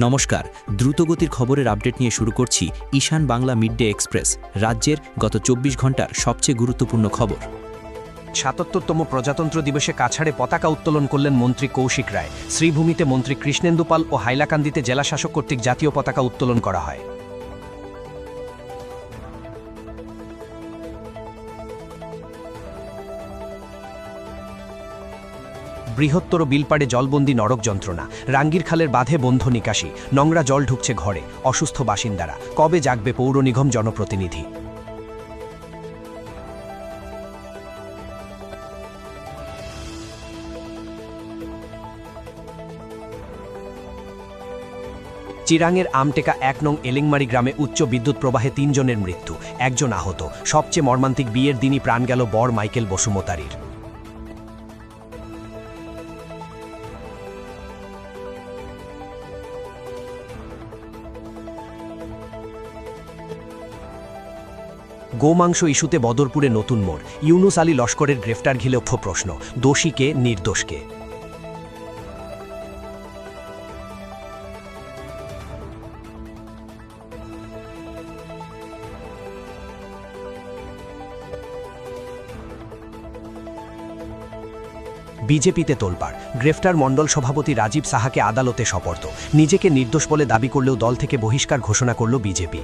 নমস্কার, দ্রুতগতির খবরের আপডেট নিয়ে শুরু করছি Ishan Bangla mid day express, রাজ্যের গত চব্বিশ ঘণ্টার সবচেয়ে গুরুত্বপূর্ণ খবর। সাতাত্তরতম প্রজাতন্ত্র দিবসে কাছাড়ে পতাকা উত্তোলন করলেন মন্ত্রী কৌশিক রায়। শ্রীভূমিতে মন্ত্রী কৃষ্ণেন্দুপাল ও হাইলাকান্দিতে জেলাশাসক কর্তৃক জাতীয় পতাকা উত্তোলন করা হয়। বৃহত্তর বিলপাড়ে জলবন্দি নরক যন্ত্রণা, রাঙ্গির খালের বাঁধে বন্ধ নিকাশি, নোংরা জল ঢুকছে ঘরে, অসুস্থ বাসিন্দারা। কবে জাগবে পৌর নিগম জনপ্রতিনিধি? চিরাঙের আমটেকা এক নং এলিংমারি গ্রামে উচ্চ বিদ্যুৎ প্রবাহে তিনজনের মৃত্যু, একজন আহত। সবচেয়ে মর্মান্তিক বিয়ের দিনই প্রাণ গেল বর মাইকেল বসুমতারির। গোমাংস ইস্যুতে বদরপুরে নতুন মোড়। ইউনুস আলী লস্করের গ্রেফতার ঘিলে প্রশ্ন দোষীকে নির্দোষকে বিজেপিতে তোলপাড়। গ্রেফতার মণ্ডল সভাপতি রাজীব সাহাকে আদালতে সপর্দ। নিজেকে নির্দোষ বলে দাবি করলেও দল থেকে বহিষ্কার ঘোষণা করল বিজেপি।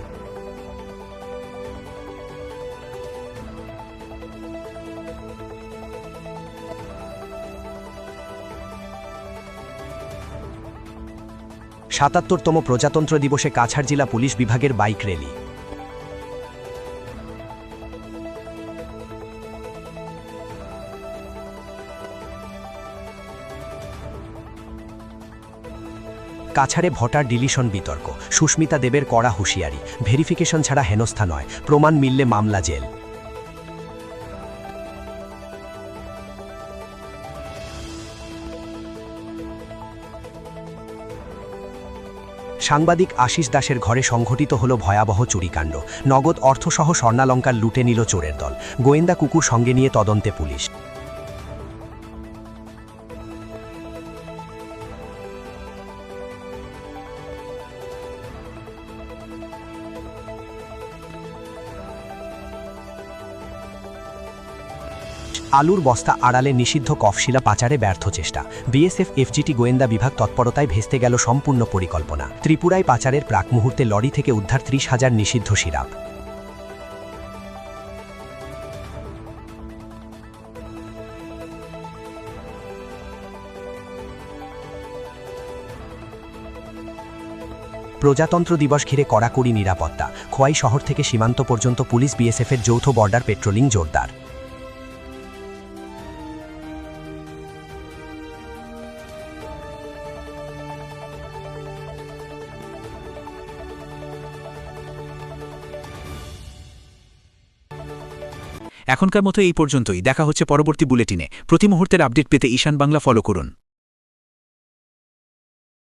সাতাত্তরতম প্রজাতন্ত্র দিবসে কাছাড় জেলা পুলিশ বিভাগের বাইক র্যালি। কাছাড়ে ভোটার ডিলিশন বিতর্ক, সুস্মিতা দেবের কড়া হুঁশিয়ারি, ভেরিফিকেশন ছাড়া হেনস্থা নয়, প্রমাণ মিললে মামলা জেল। সাংবাদিক আশিস দাসের ঘরে সংঘটিত হল ভয়াবহ চুরিকাণ্ড। নগদ অর্থসহ স্বর্ণালঙ্কার লুটে নিল চোরের দল। গোয়েন্দা কুকুর সঙ্গে নিয়ে তদন্তে পুলিশ। আলুর বস্তা আড়ালে নিষিদ্ধ কফশিলা পাচারে ব্যর্থ চেষ্টা। বিএসএফ, এফজিটি, গোয়েন্দা বিভাগ তৎপরতায় ভেস্তে গেল সম্পূর্ণ পরিকল্পনা। ত্রিপুরায় পাচারের প্রাক মুহূর্তে লরি থেকে উদ্ধার ত্রিশ হাজার নিষিদ্ধ সিরাপ। প্রজাতন্ত্র দিবস ঘিরে কড়াকড়ি নিরাপত্তা। খোয়াই শহর থেকে সীমান্ত পর্যন্ত পুলিশ বিএসএফের যৌথ বর্ডার পেট্রোলিং জোরদার। এখনকার মতো এই পর্যন্তই। দেখা হচ্ছে পরবর্তী বুলেটিনে। প্রতি মুহূর্তের আপডেট পেতে ঈশান বাংলা ফলো করুন।